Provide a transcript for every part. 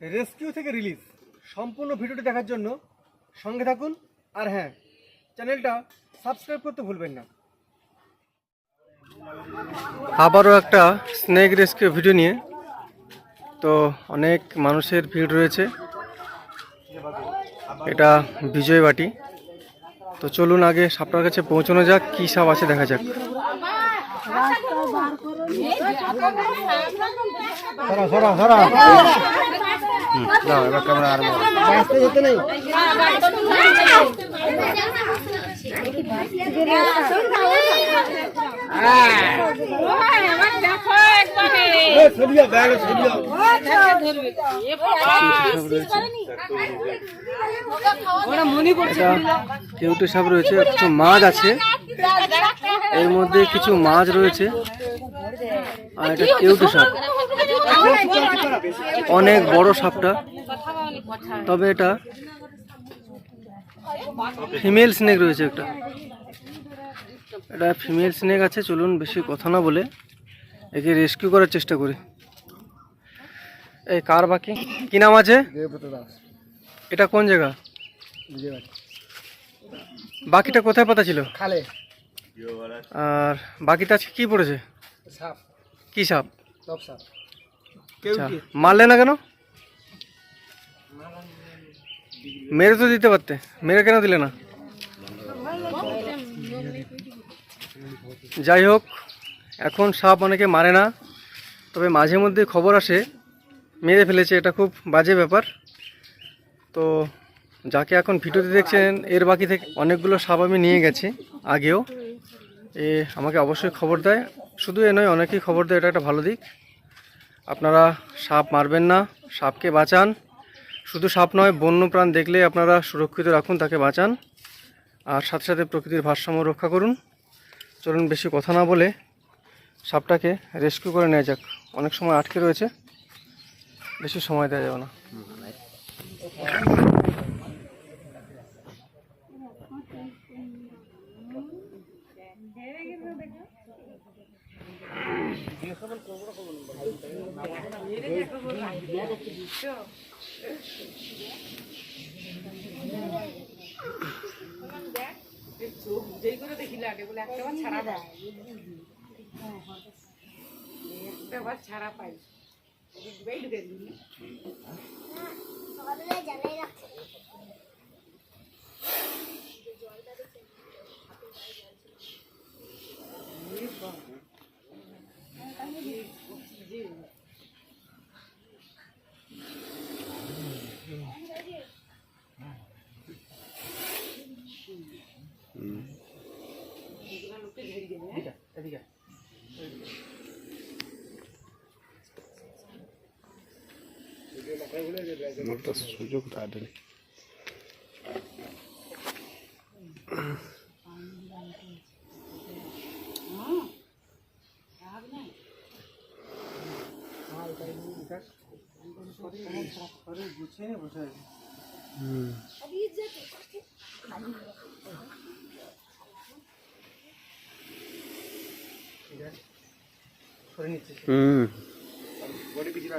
Rescue থেকে release সম্পূর্ণ ভিডিওটি দেখার জন্য সঙ্গে থাকুন। আর হ্যাঁ চ্যানেলটা সাবস্ক্রাইব করতে ভুলবেন না। আবারও একটা স্নেক রেস্কিউ ভিডিও নিয়ে। তো অনেক মানুষের ভিড় রয়েছে। এটা বিজয়বাটি তো চলুন আগে সাপটার কাছে পৌঁছানো যাক কী সাপ আছে দেখা যাক। সরা সরা সরা। এবার ক্যামেরা আর আসতে যেতে নেই এটা কেউটে সাপ রয়েছে কিছু মাছ আছে। এর মধ্যে কিছু মাছ রয়েছে। আর এটা কেউটে সাপ। অনেক বড় সাপটা। তবে এটা ফিমেল স্নেক রয়েছে একটা। এটা ফিমেল স্নেক আছে চলুন বেশি কথা না বলে। একে রেস্কিউ করার চেষ্টা করি। এই কার বাকি? কি নাম আছে? এটা কোন জায়গা? বাকিটা কোথায় পাতা ছিল? খালে। আর বাকিটা আজকে কি পড়েছে? সাপ। কি সাপ? সাপ। আচ্ছা, মারলে না কেন? মেরে তো দিতে পারতে। মেরে কেন দিলে না? যাই হোক এখন সাপ অনেকে মারে না, তবে মাঝে মধ্যে খবর আসে, মেরে ফেলেছে, এটা খুব বাজে ব্যাপার। তো যাকে এখন ভিডিওতে দেখছেন, এর বাকি থেকে অনেকগুলো সাপ আমি নিয়ে গেছি আগেও। এ আমাকে অবশ্যই খবর দেয়। শুধু এ নয়, অনেকেই খবর দেয়, এটা একটা ভালো দিক। আপনারা সাপ মারবেন না, সাপকে বাঁচান। শুধু সাপ নয় বন্য প্রাণ দেখলে আপনারা সুরক্ষিত রাখুন, তাকে বাঁচান। আর সাথে সাথে প্রকৃতির ভারসাম্য রক্ষা করুন। চলুন, বেশি কথা না বলে সাপটাকে রেস্কিউ করে নেওয়া যাক। অনেক সময় আটকে রয়েছে। বেশি সময় দেওয়া যাবে না। ছাড়া। পাই সুযোগ তাদের সরে নিচ্ছে হুম। বডি পিছিয়ে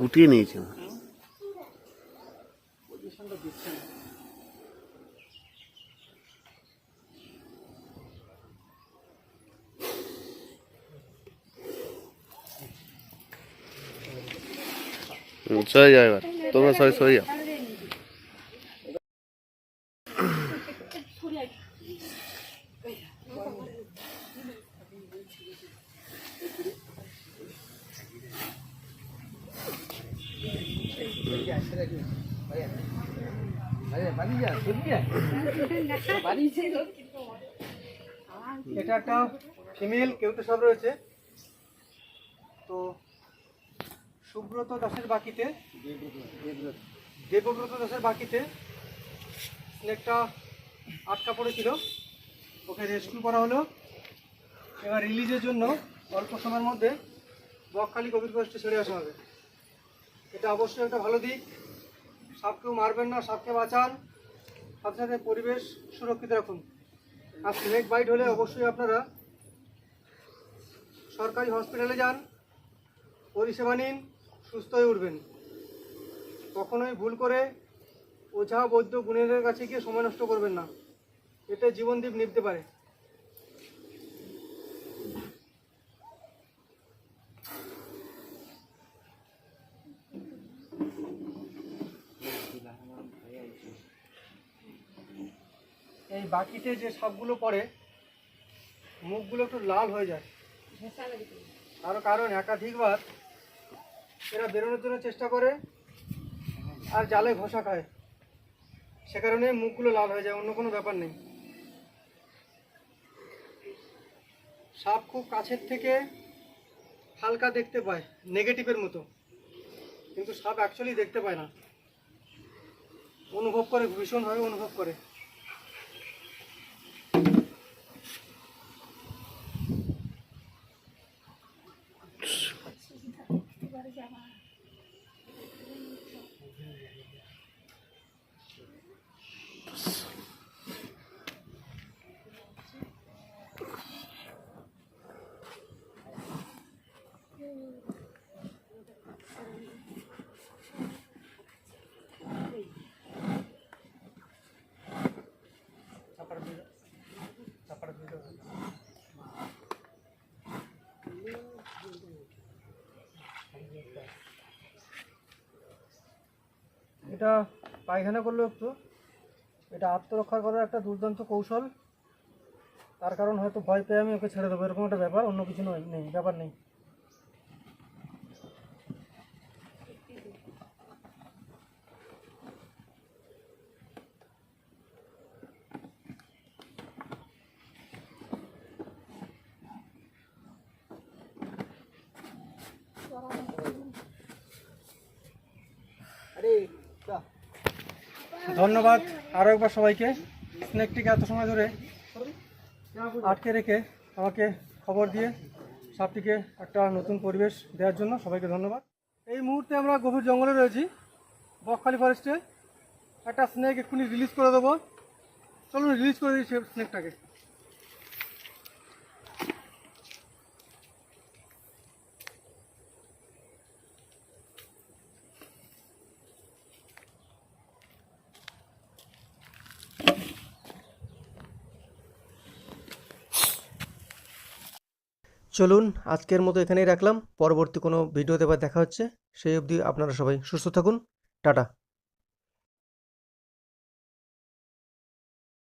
গুটিয়ে নিয়েছে। সরে যাও এবার। তোমরা সরে সরে যাও। এটা একটা ফিমেল কেউ তো সব রয়েছে। তো সুব্রত দাসের বাকিতে, দেবব্রত দাসের বাকিতে স্নেকটা আটকা পড়েছিল। ওকে রেস্কিউ করা হলো। এবার রিলিজের জন্য অল্প সময়ের মধ্যে বকখালি কবির ফরেস্টে ছেড়ে আসা হবে। এটা অবশ্যই একটা ভালো দিক। সাপকেও মারবেন না, সাপকে বাঁচান। সাথে পরিবেশ সুরক্ষিত রাখুন। আর স্নেক বাইট হলে অবশ্যই আপনারা সরকারি হসপিটালে যান, পরিষেবা নিন, সুস্থ হয়ে উঠবেন। কখনোই ভুল করে ওঝা বৈদ্য গুণের কাছে গিয়ে সময় নষ্ট করবেন না। এতে জীবনদীপ নিভতে পারে। এই বাকিতে যে সাপগুলো পড়ে, মুখগুলো একটু লাল হয়ে যায়। আরও কারণ একাধিকবার এরা বেরোনোর জন্য চেষ্টা করে আর জালে ঘষা খায়। সে কারণে মুখগুলো লাল হয়ে যায়, অন্য কোনো ব্যাপার নেই। সাপ খুব কাছের থেকে হালকা দেখতে পায়, নেগেটিভের মতো। কিন্তু সাপ অ্যাকচুয়ালি দেখতে পায় না। অনুভব করে, ভীষণভাবে অনুভব করে চাপাটা দিয়ে দাও। চাপাটা দিয়ে দাও। এটা পায়খানা করল একটু। এটা আত্মরক্ষা করার একটা দুর্দান্ত কৌশল। তার কারণ হয়তো ভয় পেয়ে আমি ওকে ছেড়ে দেবো, এরকম একটা ব্যাপার, অন্য কিছু নয়, নেই, ব্যাপার নেই। ধন্যবাদ আরও একবার সবাইকে। স্নেকটিকে এত সময় ধরে আটকে রেখে আমাকে খবর দিয়ে সাপটিকে একটা নতুন পরিবেশ দেওয়ার জন্য সবাইকে ধন্যবাদ। এই মুহূর্তে আমরা গভীর জঙ্গলে রয়েছি, বকখালি ফরেস্টে একটা স্নেক এক্ষুনি রিলিজ করে দেবো। চলুন রিলিজ করে দিই স্নেকটাকে চলুন আজকের মতো এখানেই রাখলাম। পরবর্তী কোনো ভিডিওতে এবার দেখা হচ্ছে। সেই অবধি আপনারা সবাই সুস্থ থাকুন। টাটা।